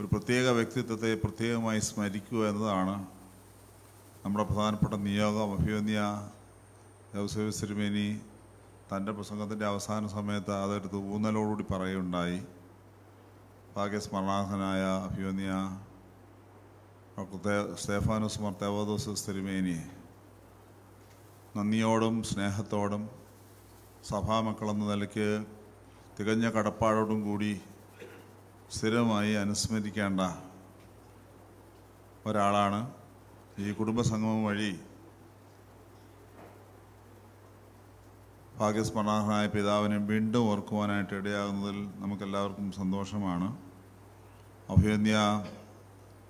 ഒരു പ്രത്യേക വ്യക്തിത്വത്തെ പ്രത്യേകമായി സ്മരിക്കുക എന്നതാണ് നമ്മുടെ പ്രധാനപ്പെട്ട നിയോഗം. അഭിവന്യ ദേവസേവ സിരുമേനി തന്റെ പ്രസംഗത്തിന്റെ അവസാന സമയത്ത് അതെടുത്ത് ഊന്നലോടുകൂടി പറയുകയുണ്ടായി. ഭാഗ്യസ്മരണാർഹനായ അഭിവന്യ സ്റ്റേഫാനോസ് മർ തേവദോസ് തിരുമേനി നന്ദിയോടും സ്നേഹത്തോടും സഭാമക്കളെന്ന നിലയ്ക്ക് തികഞ്ഞ കടപ്പാടോടും കൂടി സ്ഥിരമായി അനുസ്മരിക്കേണ്ട ഒരാളാണ് ഈ കുടുംബസംഗമം വഴി ഭാഗ്യസ്മരണാർഹനായ പിതാവിനെ വീണ്ടും ഓർക്കുവാനായിട്ട് ഇടയാകുന്നതിൽ നമുക്കെല്ലാവർക്കും സന്തോഷമാണ്. അഭിവന്യ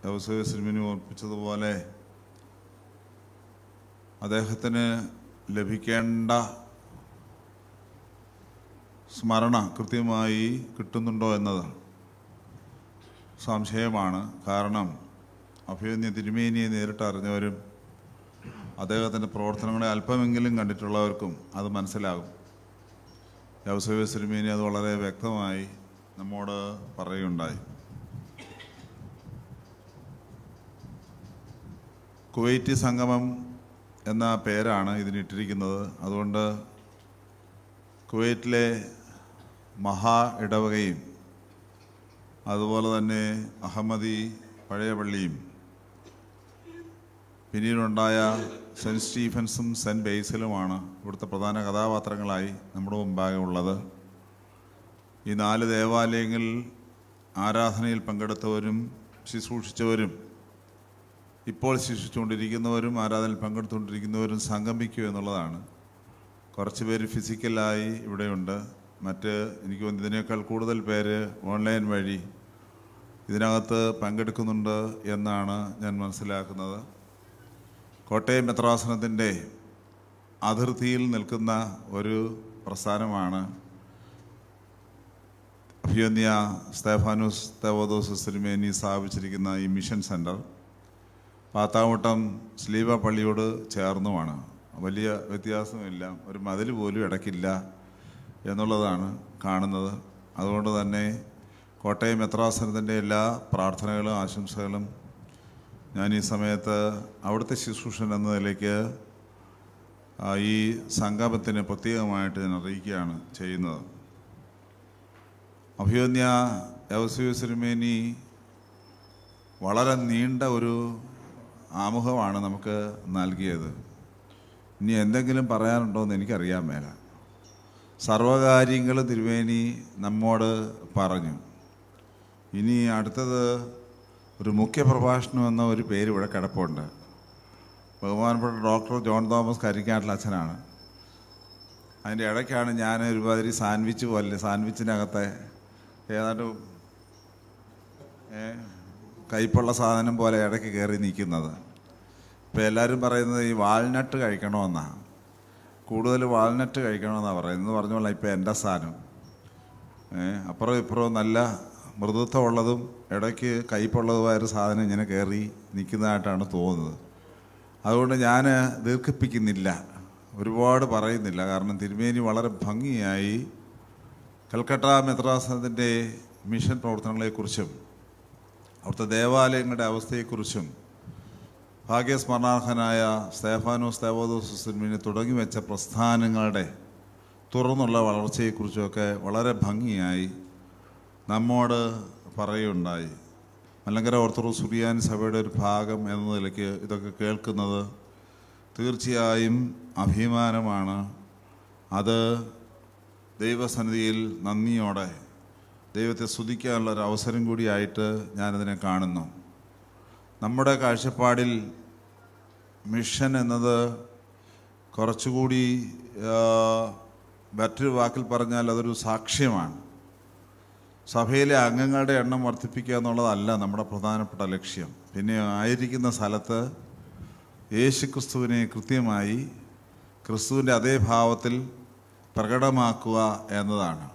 യവസവ സിനിമിനി ഓർപ്പിച്ചതുപോലെ അദ്ദേഹത്തിന് ലഭിക്കേണ്ട സ്മരണ കൃത്യമായി കിട്ടുന്നുണ്ടോ എന്നത് സംശയമാണ്. കാരണം അഭിമന്യ തിരുമേനിയെ നേരിട്ട് അറിഞ്ഞവരും അദ്ദേഹത്തിന്റെ പ്രവർത്തനങ്ങളെ അല്പമെങ്കിലും കണ്ടിട്ടുള്ളവർക്കും അത് മനസ്സിലാകും. യൗസവ്യ തിരുമേനി അത് വളരെ വ്യക്തമായി നമ്മോട് പറയുകയുണ്ടായി. കുവൈറ്റ് സംഗമം എന്ന പേരാണ് ഇതിനിട്ടിരിക്കുന്നത് അതുകൊണ്ട് കുവൈറ്റിലെ മഹാ ഇടവകയും അതുപോലെ തന്നെ അഹമ്മദി പഴയ പള്ളിയും. പിന്നീടുണ്ടായ സെന്റ് സ്റ്റീഫൻസും സെന്റ് ബേസിലുമാണ് ഇവിടുത്തെ പ്രധാന കഥാപാത്രങ്ങളായി നമ്മുടെ മുമ്പാകെ ഉള്ളത്. ഈ നാല് ദേവാലയങ്ങളിൽ ആരാധനയിൽ പങ്കെടുത്തവരും ശുശ്രൂഷിച്ചവരും ഇപ്പോൾ ശിക്ഷിച്ചുകൊണ്ടിരിക്കുന്നവരും ആരാധനയിൽ പങ്കെടുത്തുകൊണ്ടിരിക്കുന്നവരും സംഗമിക്കുക എന്നുള്ളതാണ്. കുറച്ച് പേര് ഫിസിക്കലായി ഇവിടെയുണ്ട്. മറ്റ് എനിക്ക് ഇതിനേക്കാൾ കൂടുതൽ പേര് ഓൺലൈൻ വഴി ഇതിനകത്ത് പങ്കെടുക്കുന്നുണ്ട് എന്നാണ് ഞാൻ മനസ്സിലാക്കുന്നത്. കോട്ടയം മെത്രാസനത്തിന്റെ അതിർത്തിയിൽ നിൽക്കുന്ന ഒരു പ്രസ്ഥാനമാണ് അഭിയന്യ സ്തേഫാനുസ് തേവോദോസ് സിനിമേനി സ്ഥാപിച്ചിരിക്കുന്ന ഈ മിഷൻ സെന്റർ പാത്താമുട്ടം സ്ലീവ പള്ളിയോട് ചേർന്നുമാണ്. വലിയ വ്യത്യാസമില്ല. ഒരു മതിൽ പോലും ഇടയ്ക്കില്ല. എന്നുള്ളതാണ് കാണുന്നത്. അതുകൊണ്ട് തന്നെ കോട്ടയം മെത്രാസനത്തിന്റെ എല്ലാ പ്രാർത്ഥനകളും ആശംസകളും ഞാൻ ഈ സമയത്ത് അവിടുത്തെ ശുശ്രൂഷൻ എന്ന നിലയ്ക്ക് ഈ സംഗമത്തിന് പ്രത്യേകമായിട്ട് ഞാൻ അറിയിക്കുകയാണ് ചെയ്യുന്നത്. അഭിയന്യ സിനിമേനി വളരെ നീണ്ട ഒരു ആമുഖമാണ് നമുക്ക് നൽകിയത്. ഇനി എന്തെങ്കിലും പറയാനുണ്ടോ എന്ന് എനിക്കറിയാൻ മേല. സർവകാര്യങ്ങൾ തിരുവേനി നമ്മോട് പറഞ്ഞു. ഇനി അടുത്തത് ഒരു മുഖ്യ പ്രഭാഷണം എന്ന ഒരു പേര് ഇവിടെ കിടപ്പുണ്ട്. ബഹുമാനപ്പെട്ട ഡോക്ടർ ജോൺ തോമസ് കരിക്കാട്ടിൽ അച്ഛനാണ്. അതിന്റെ ഇടയ്ക്കാണ് ഞാൻ ഒരുമാതിരി സാൻഡ്വിച്ച് പോലെ സാൻഡ്വിച്ചിനകത്തെ ഏതാണ്ട് കയ്പുള്ള സാധനം പോലെ ഇടയ്ക്ക് കയറി നിൽക്കുന്നത്. ഇപ്പോൾ എല്ലാവരും പറയുന്നത് ഈ വാൾനട്ട് കഴിക്കണമെന്നാണ്. കൂടുതൽ വാൾനട്ട് കഴിക്കണമെന്നാണ് പറയുന്നത്. എന്ന് പറഞ്ഞോളാം ഇപ്പോൾ എന്റെ സാധനം. അപ്പുറം ഇപ്പുറവും നല്ല മൃദുത്വമുള്ളതും ഇടയ്ക്ക് കയ്പുള്ളതുമായ ഒരു സാധനം ഇങ്ങനെ കയറി നിൽക്കുന്നതായിട്ടാണ് തോന്നുന്നത്. അതുകൊണ്ട് ഞാൻ ദീർഘിപ്പിക്കുന്നില്ല. ഒരുപാട് പറയുന്നില്ല. കാരണം തിരുമേനി വളരെ ഭംഗിയായി കൽക്കട്ട മെത്രാസനത്തിന്റെ മിഷൻ പ്രവർത്തനങ്ങളെക്കുറിച്ചും അവിടുത്തെ ദേവാലയങ്ങളുടെ അവസ്ഥയെക്കുറിച്ചും ഭാഗ്യസ്മരണാർഹനായ സ്തേഫാനോസ് ദേവോദോസ് സിനിമയെ തുടങ്ങി വെച്ച പ്രസ്ഥാനങ്ങളുടെ തുറന്നുള്ള വളർച്ചയെക്കുറിച്ചുമൊക്കെ വളരെ ഭംഗിയായി നമ്മോട് പറയുണ്ടായി മലങ്കര ഓർത്തഡോക്സ് സുറിയാനി സഭയുടെ ഒരു ഭാഗം എന്ന നിലയ്ക്ക് ഇതൊക്കെ കേൾക്കുന്നത് തീർച്ചയായും അഭിമാനമാണ്. അത് ദൈവസന്നിധിയിൽ നന്ദിയോടെ ദൈവത്തെ സ്തുതിക്കാനുള്ള ഒരു അവസരം കൂടിയായിട്ട് ഞാനതിനെ കാണുന്നു. നമ്മുടെ കാഴ്ചപ്പാടിൽ മിഷൻ എന്നത് കുറച്ചുകൂടി മറ്റൊരു വാക്കിൽ പറഞ്ഞാൽ അതൊരു സാക്ഷ്യമാണ്. സഭയിലെ അംഗങ്ങളുടെ എണ്ണം വർദ്ധിപ്പിക്കുക എന്നുള്ളതല്ല നമ്മുടെ പ്രധാനപ്പെട്ട ലക്ഷ്യം. പിന്നെ ആയിരിക്കുന്ന സ്ഥലത്ത് യേശുക്രിസ്തുവിനെ കൃത്യമായി ക്രിസ്തുവിന്റെ അതേ ഭാവത്തിൽ പ്രകടമാക്കുക എന്നതാണ്.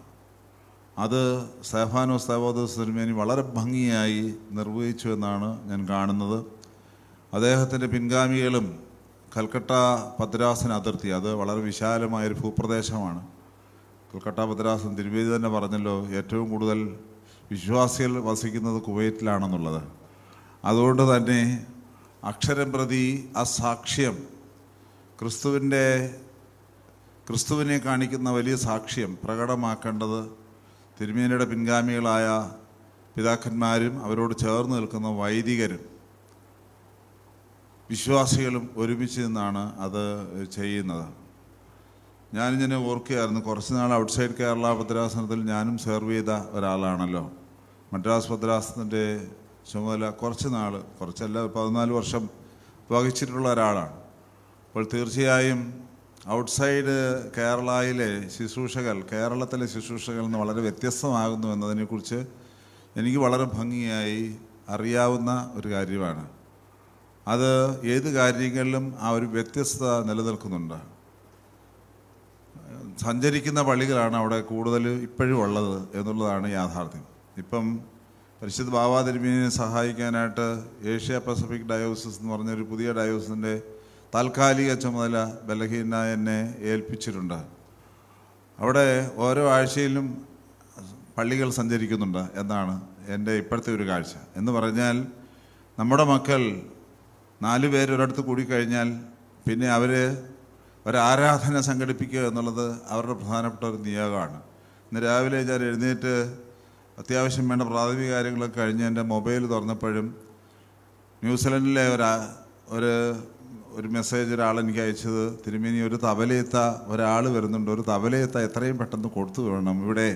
അത് സഹാനോ സേവോദോസ് തിരുമേനി വളരെ ഭംഗിയായി നിർവഹിച്ചു എന്നാണ് ഞാൻ കാണുന്നത്. അദ്ദേഹത്തിന്റെ പിൻഗാമികളും കൽക്കട്ട ഭദ്രാസന അതിർത്തി അത് വളരെ വിശാലമായൊരു ഭൂപ്രദേശമാണ്. കൽക്കട്ട ഭദ്രാസൻ തിരുവേദി തന്നെ പറഞ്ഞല്ലോ ഏറ്റവും കൂടുതൽ വിശ്വാസികൾ വസിക്കുന്നത് കുവൈറ്റിലാണെന്നുള്ളത്. അതുകൊണ്ട് തന്നെ അക്ഷരം പ്രതി ആ സാക്ഷ്യം ക്രിസ്തുവിന്റെ ക്രിസ്തുവിനെ കാണിക്കുന്ന വലിയ സാക്ഷ്യം പ്രകടമാക്കേണ്ടത് തിരുമേനിയുടെ പിൻഗാമികളായ പിതാക്കന്മാരും അവരോട് ചേർന്ന് നിൽക്കുന്ന വൈദികരും വിശ്വാസികളും ഒരുമിച്ച് നിന്നാണ് അത് ചെയ്യുന്നത്. ഞാനിങ്ങനെ ഓർക്കുകയായിരുന്നു കുറച്ച് നാൾ ഔട്ട്സൈഡ് കേരള ഭദ്രാസനത്തിൽ ഞാനും സെർവ് ചെയ്ത ഒരാളാണല്ലോ. മദ്രാസ് ഭദ്രാസനത്തിന്റെ ചുമതല കുറച്ച് നാൾ കുറച്ചല്ല പതിനാല് വർഷം വഹിച്ചിട്ടുള്ള ഒരാളാണ്. അപ്പോൾ തീർച്ചയായും ഔട്ട്സൈഡ് കേരളയിലെ ശുശ്രൂഷകൾ കേരളത്തിലെ ശുശ്രൂഷകൾ നിന്ന് വളരെ വ്യത്യസ്തമാകുന്നു എന്നതിനെക്കുറിച്ച് എനിക്ക് വളരെ ഭംഗിയായി അറിയാവുന്ന ഒരു കാര്യമാണ്. അത് ഏത് കാര്യങ്ങളിലും ആ ഒരു വ്യത്യസ്തത നിലനിൽക്കുന്നുണ്ട്. സഞ്ചരിക്കുന്ന പള്ളികളാണ് അവിടെ കൂടുതൽ ഇപ്പോഴും ഉള്ളത് എന്നുള്ളതാണ് യാഥാർത്ഥ്യം. ഇപ്പം പരിശുദ്ധ ബാബാ തിരുമേനിയെ സഹായിക്കാനായിട്ട് ഏഷ്യ പസഫിക് ഡയോസിസ് എന്ന് പറഞ്ഞൊരു പുതിയ ഡയോസിന്റെ താൽക്കാലിക ചുമതല ബലഹീന എന്നെ ഏൽപ്പിച്ചിട്ടുണ്ട്. അവിടെ ഓരോ ആഴ്ചയിലും പള്ളികൾ സഞ്ചരിക്കുന്നുണ്ട് എന്നാണ് എന്റെ ഇപ്പോഴത്തെ ഒരു കാഴ്ച. എന്ന് പറഞ്ഞാൽ നമ്മുടെ മക്കൾ നാല് പേരൊരിടത്ത് കൂടിക്കഴിഞ്ഞാൽ പിന്നെ അവർ ഒരാരാധന സംഘടിപ്പിക്കുക എന്നുള്ളത് അവരുടെ പ്രധാനപ്പെട്ട ഒരു നിയോഗമാണ്. ഇന്ന് രാവിലെ ഞാൻ എഴുന്നേറ്റ് അത്യാവശ്യം വേണ്ട പ്രാഥമിക കാര്യങ്ങളൊക്കെ കഴിഞ്ഞ് എന്റെ മൊബൈൽ തുറന്നപ്പോഴും ന്യൂസിലൻഡിലെ ഒരു ഒരു ഒരു മെസ്സേജ് ഒരാൾ എനിക്ക് അയച്ചത് തിരുമേനി ഒരു തബലയത്ത ഒരാൾ വരുന്നുണ്ട്. ഒരു തബലയത്ത എത്രയും പെട്ടെന്ന് കൊടുത്തു വേണം ഇവിടെ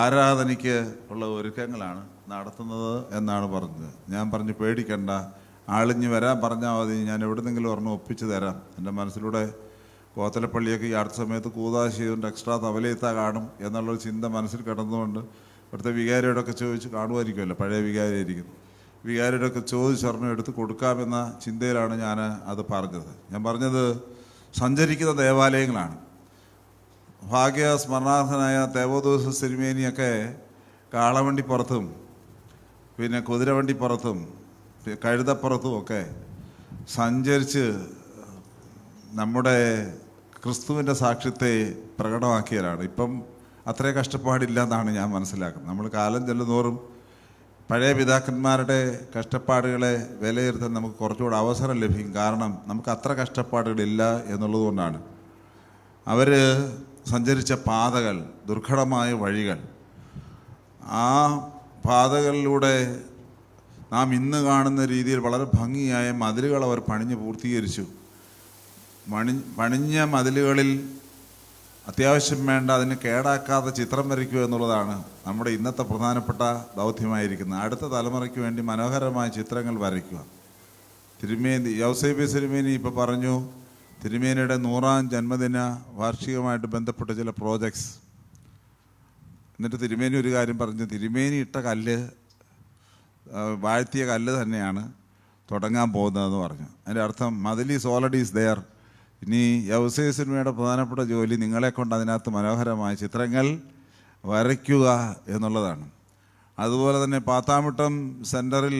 ആരാധനയ്ക്ക് ഉള്ള ഒരുക്കങ്ങളാണ് നടത്തുന്നത് എന്നാണ് പറഞ്ഞത്. ഞാൻ പറഞ്ഞു പേടിക്കണ്ട. ആളിഞ്ഞ് വരാൻ പറഞ്ഞാൽ മതി. ഞാൻ എവിടെന്നെങ്കിലും ഒരെണ്ണം ഒപ്പിച്ച് തരാം. എന്റെ മനസ്സിലൂടെ കോത്തലപ്പള്ളിയൊക്കെ ഈ അടുത്ത സമയത്ത് കൂതാശിയുണ്ട് എക്സ്ട്രാ തവലയത്ത കാണും എന്നുള്ളൊരു ചിന്ത മനസ്സിൽ കിടന്നുകൊണ്ട് ഇവിടുത്തെ വികാരിയോടൊക്കെ ചോദിച്ച് കാണുമായിരിക്കുമല്ലോ പഴയ വികാരിയായിരിക്കും വികാരിയോടൊക്കെ അറിഞ്ഞു എടുത്ത് കൊടുക്കാമെന്ന ചിന്തയിലാണ് ഞാൻ അത് പറഞ്ഞത്. ഞാൻ പറഞ്ഞത് സഞ്ചരിക്കുന്ന ദേവാലയങ്ങളാണ്. ഭാഗ്യ സ്മരണാർഹനായ തേവോദോസ സിനിമേനിയൊക്കെ കാളവണ്ടിപ്പുറത്തും പിന്നെ കുതിരവണ്ടിപ്പുറത്തും കഴുതപ്പുറത്തും ഒക്കെ സഞ്ചരിച്ച് നമ്മുടെ ക്രിസ്തുവിന്റെ സാക്ഷ്യത്തെ പ്രകടമാക്കിയവരാണ്. ഇപ്പം അത്രേ കഷ്ടപ്പാടില്ല എന്നാണ് ഞാൻ മനസ്സിലാക്കുന്നത്. നമ്മൾ കാലം ചെല്ലുന്നോറും പഴയ പിതാക്കന്മാരുടെ കഷ്ടപ്പാടുകളെ വിലയിരുത്താൻ നമുക്ക് കുറച്ചുകൂടെ അവസരം ലഭിക്കും. കാരണം നമുക്ക് അത്ര കഷ്ടപ്പാടുകളില്ല എന്നുള്ളത് കൊണ്ടാണ്. അവർ സഞ്ചരിച്ച പാതകൾ ദുർഘടമായ വഴികൾ. ആ പാതകളിലൂടെ നാം ഇന്ന് കാണുന്ന രീതിയിൽ വളരെ ഭംഗിയായ മതിലുകൾ അവർ പണിഞ്ഞ് പൂർത്തീകരിച്ചു. മണി പണിഞ്ഞ മതിലുകളിൽ അത്യാവശ്യം വേണ്ട അതിന് കേടാക്കാതെ ചിത്രം വരയ്ക്കുക എന്നുള്ളതാണ് നമ്മുടെ ഇന്നത്തെ പ്രധാനപ്പെട്ട ദൗത്യമായിരിക്കുന്നത്. അടുത്ത തലമുറയ്ക്ക് വേണ്ടി മനോഹരമായ ചിത്രങ്ങൾ വരയ്ക്കുക. തിരുമേനി യൗസേബി തിരുമേനി ഇപ്പോൾ പറഞ്ഞു തിരുമേനിയുടെ നൂറാം ജന്മദിന വാർഷികമായിട്ട് ബന്ധപ്പെട്ട ചില പ്രോജക്ട്സ് എന്നിട്ട് തിരുമേനി ഒരു കാര്യം പറഞ്ഞു തിരുമേനി ഇട്ട കല്ല് വാഴ്ത്തിയ കല്ല് തന്നെയാണ് തുടങ്ങാൻ പോകുന്നതെന്ന് പറഞ്ഞു. അതിന്റെ അർത്ഥം മതിൽ ഈസ് ഓൾറെഡി ഈസ് ദെയർ ഇനി വ്യവസായ സിനിമയുടെ പ്രധാനപ്പെട്ട ജോലി നിങ്ങളെ കൊണ്ട് അതിനകത്ത് മനോഹരമായ ചിത്രങ്ങൾ വരയ്ക്കുക എന്നുള്ളതാണ്. അതുപോലെ തന്നെ പാത്താമുട്ടം സെന്ററിൽ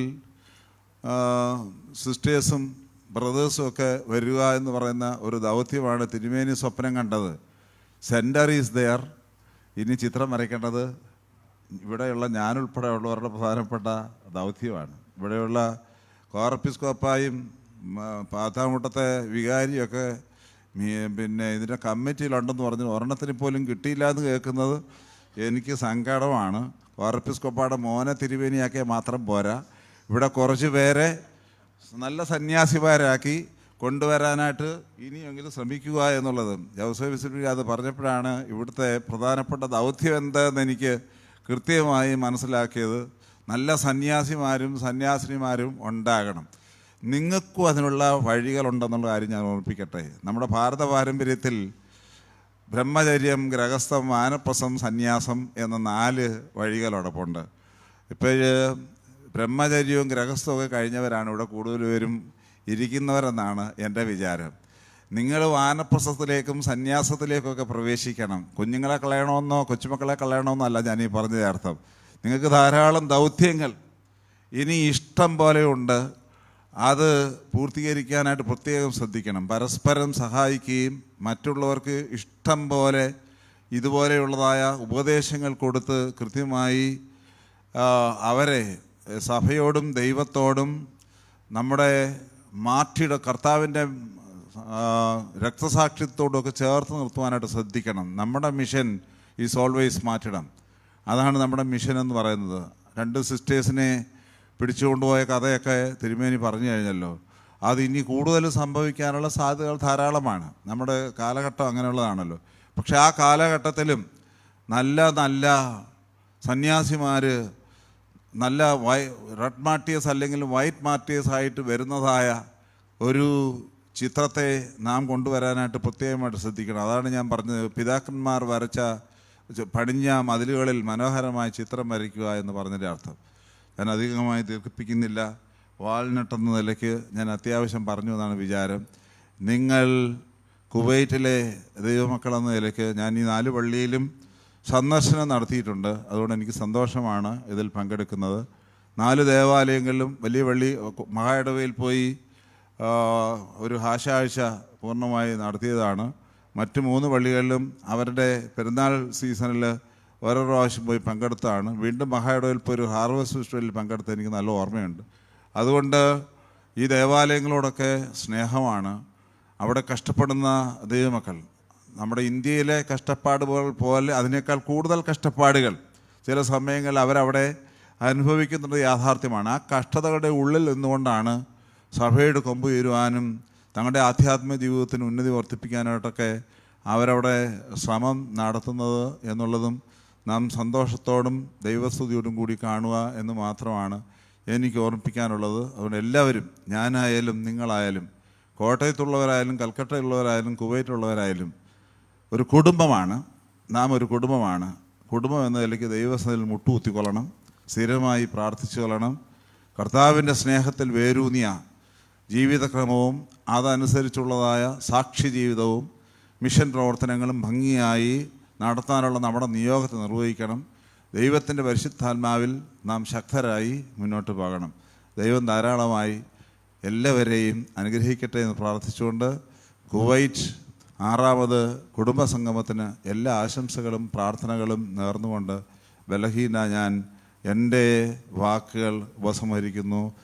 സിസ്റ്റേഴ്സും ബ്രദേഴ്സും ഒക്കെ വരിക എന്ന് പറയുന്ന ഒരു ദൗത്യമാണ് തിരുമേനി സ്വപ്നം കണ്ടത്. സെന്റർ ഈസ് ദെയർ ഇനി ചിത്രം വരയ്ക്കേണ്ടത് ഇവിടെയുള്ള ഞാനുൾപ്പെടെ ഉള്ളവരുടെ പ്രധാനപ്പെട്ട ദൗത്യമാണ്. ഇവിടെയുള്ള കോർപ്പിസ്കോപ്പായും പാത്താമുട്ടത്തെ വികാരിയൊക്കെ പിന്നെ ഇതിന്റെ കമ്മിറ്റിയിലുണ്ടെന്ന് പറഞ്ഞു ഒരെണ്ണത്തിന് പോലും കിട്ടിയില്ല എന്ന് കേൾക്കുന്നത് എനിക്ക് സങ്കടമാണ്. ഓർപ്പിസ്കോപ്പാടെ മോനെ തിരുവേനിയാക്കിയ മാത്രം പോരാ. ഇവിടെ കുറച്ച് പേരെ നല്ല സന്യാസിമാരാക്കി കൊണ്ടുവരാനായിട്ട് ഇനിയെങ്കിലും ശ്രമിക്കുക എന്നുള്ളത്. ജോസഫ് വിസ്ലി അത് പറഞ്ഞപ്പോഴാണ് ഇവിടുത്തെ പ്രധാനപ്പെട്ട ദൗത്യം എന്താണെന്ന് എനിക്ക് കൃത്യമായി മനസ്സിലാക്കിയത്. നല്ല സന്യാസിമാരും സന്യാസിനിമാരും ഉണ്ടാകണം. നിങ്ങൾക്കും അതിനുള്ള വഴികളുണ്ടെന്നുള്ള കാര്യം ഞാൻ ഓർമ്മിപ്പിക്കട്ടെ നമ്മുടെ ഭാരത പാരമ്പര്യത്തിൽ ബ്രഹ്മചര്യം ഗ്രഹസ്ഥം വാനപ്രസം സന്യാസം എന്ന നാല് വഴികളോടൊപ്പമുണ്ട്. ഇപ്പോൾ ബ്രഹ്മചര്യവും ഗ്രഹസ്ഥവും ഒക്കെ കഴിഞ്ഞവരാണ്. ഇവിടെ കൂടുതൽ പേരും ഇരിക്കുന്നവരെന്നാണ് എന്റെ വിചാരം. നിങ്ങൾ വാനപ്രസത്തിലേക്കും സന്യാസത്തിലേക്കൊക്കെ പ്രവേശിക്കണം. കുഞ്ഞുങ്ങളെ കളയണമെന്നോ കൊച്ചുമക്കളെ കളയണമെന്നോ അല്ല ഞാൻ ഈ പറഞ്ഞ അർത്ഥം. നിങ്ങൾക്ക് ധാരാളം ദൗത്യങ്ങൾ. ഇനി ഇഷ്ടം പോലെയുണ്ട് അത് പൂർത്തീകരിക്കാനായിട്ട് പ്രത്യേകം ശ്രദ്ധിക്കണം. പരസ്പരം സഹായിക്കുകയും മറ്റുള്ളവർക്ക് ഇഷ്ടം പോലെ ഇതുപോലെയുള്ളതായ ഉപദേശങ്ങൾ കൊടുത്ത് കൃത്യമായി അവരെ സഭയോടും ദൈവത്തോടും നമ്മുടെ മാറ്റിയുടെ കർത്താവിന്റെ രക്തസാക്ഷിത്വത്തോടൊക്കെ ചേർത്ത് നിർത്തുവാനായിട്ട് ശ്രദ്ധിക്കണം. നമ്മുടെ മിഷൻ ഈസ് ഓൾവേസ് മാറ്റിടം. അതാണ് നമ്മുടെ മിഷൻ എന്ന് പറയുന്നത്. രണ്ട് സിസ്റ്റേഴ്സിനെ പിടിച്ചുകൊണ്ടുപോയ കഥയൊക്കെ തിരുമേനി പറഞ്ഞു കഴിഞ്ഞല്ലോ. അത് ഇനി കൂടുതൽ സംഭവിക്കാനുള്ള സാധ്യതകൾ ധാരാളമാണ്. നമ്മുടെ കാലഘട്ടം അങ്ങനെയുള്ളതാണല്ലോ. പക്ഷേ ആ കാലഘട്ടത്തിലും നല്ല നല്ല സന്യാസിമാർ നല്ല വൈ റെഡ് മാർട്ടിയസ് അല്ലെങ്കിൽ വൈറ്റ് മാർട്ടിയസ് ആയിട്ട് വരുന്നതായ ഒരു ചിത്രത്തെ നാം കൊണ്ടുവരാനായിട്ട് പ്രത്യേകമായിട്ട് ശ്രദ്ധിക്കണം. അതാണ് ഞാൻ പറഞ്ഞത്. പിതാക്കന്മാർ വരച്ച പടിഞ്ഞ മതിലുകളിൽ മനോഹരമായ ചിത്രം വരയ്ക്കുക എന്ന് പറഞ്ഞതിന്റെ അർത്ഥം. ഞാൻ അധികമായി ദീർഘിപ്പിക്കുന്നില്ല. വാൾനട്ട് എന്ന നിലയ്ക്ക് ഞാൻ അത്യാവശ്യം പറഞ്ഞു എന്നാണ് വിചാരം. നിങ്ങൾ കുവൈറ്റിലെ ദൈവമക്കളെന്ന നിലയ്ക്ക് ഞാൻ ഈ നാല് പള്ളിയിലും സന്ദർശനം നടത്തിയിട്ടുണ്ട്. അതുകൊണ്ട് എനിക്ക് സന്തോഷമാണ് ഇതിൽ പങ്കെടുക്കുന്നത്. നാല് ദേവാലയങ്ങളിലും വലിയ പള്ളി മഹായിടവയിൽ പോയി ഒരു ഹാശാഴ്ച പൂർണമായി നടത്തിയതാണ്. മറ്റ് മൂന്ന് പള്ളികളിലും അവരുടെ പെരുന്നാൾ സീസണിൽ ഓരോ പ്രാവശ്യം പോയി പങ്കെടുത്താണ്. വീണ്ടും മഹായിടയിൽ പോയി ഒരു ഹാർവസ്റ്റ് ഫെസ്റ്റിവലിൽ പങ്കെടുത്ത എനിക്ക് നല്ല ഓർമ്മയുണ്ട്. അതുകൊണ്ട് ഈ ദേവാലയങ്ങളോടൊക്കെ സ്നേഹമാണ്. അവിടെ കഷ്ടപ്പെടുന്ന ദൈവമക്കൾ നമ്മുടെ ഇന്ത്യയിലെ കഷ്ടപ്പാടുകൾ പോലെ അതിനേക്കാൾ കൂടുതൽ കഷ്ടപ്പാടുകൾ ചില സമയങ്ങളിൽ അവരവിടെ അനുഭവിക്കുന്നത് യാഥാർത്ഥ്യമാണ്. ആ കഷ്ടതകളുടെ ഉള്ളിൽ നിന്നുകൊണ്ടാണ് സഭയുടെ കൊമ്പ് ഉയരുവാനും തങ്ങളുടെ ആധ്യാത്മിക ജീവിതത്തിന് ഉന്നതി വർദ്ധിപ്പിക്കാനായിട്ടൊക്കെ അവരവിടെ ശ്രമം നടത്തുന്നത് എന്നുള്ളതും നാം സന്തോഷത്തോടും ദൈവസ്തുതിയോടും കൂടി കാണുക എന്ന് മാത്രമാണ് എനിക്ക് ഓർമ്മിപ്പിക്കാനുള്ളത്. അതുകൊണ്ട് എല്ലാവരും ഞാനായാലും നിങ്ങളായാലും കോട്ടയത്തുള്ളവരായാലും കൽക്കട്ടയുള്ളവരായാലും കുവൈറ്റുള്ളവരായാലും ഒരു കുടുംബമാണ്. നാം ഒരു കുടുംബമാണ്. കുടുംബം എന്ന നിലയ്ക്ക് ദൈവസ്ഥയിൽ മുട്ടുകുത്തിക്കൊള്ളണം. സ്ഥിരമായി പ്രാർത്ഥിച്ചു കൊള്ളണം. കർത്താവിന്റെ സ്നേഹത്തിൽ വേരൂന്നിയ ജീവിതക്രമവും അതനുസരിച്ചുള്ളതായ സാക്ഷി ജീവിതവും മിഷൻ പ്രവർത്തനങ്ങളും ഭംഗിയായി നടത്താനുള്ള നമ്മുടെ നിയോഗത്തെ നിർവഹിക്കണം. ദൈവത്തിന്റെ പരിശുദ്ധാത്മാവിൽ നാം ശക്തരായി മുന്നോട്ട് പോകണം. ദൈവം ധാരാളമായി എല്ലാവരെയും അനുഗ്രഹിക്കട്ടെ എന്ന് പ്രാർത്ഥിച്ചുകൊണ്ട് കുവൈറ്റ് ആറാമത് കുടുംബ സംഗമത്തിന് എല്ലാ ആശംസകളും പ്രാർത്ഥനകളും നേർന്നുകൊണ്ട് ബലഹീന ഞാൻ എന്റെ വാക്കുകൾ ഉപസംഹരിക്കുന്നു.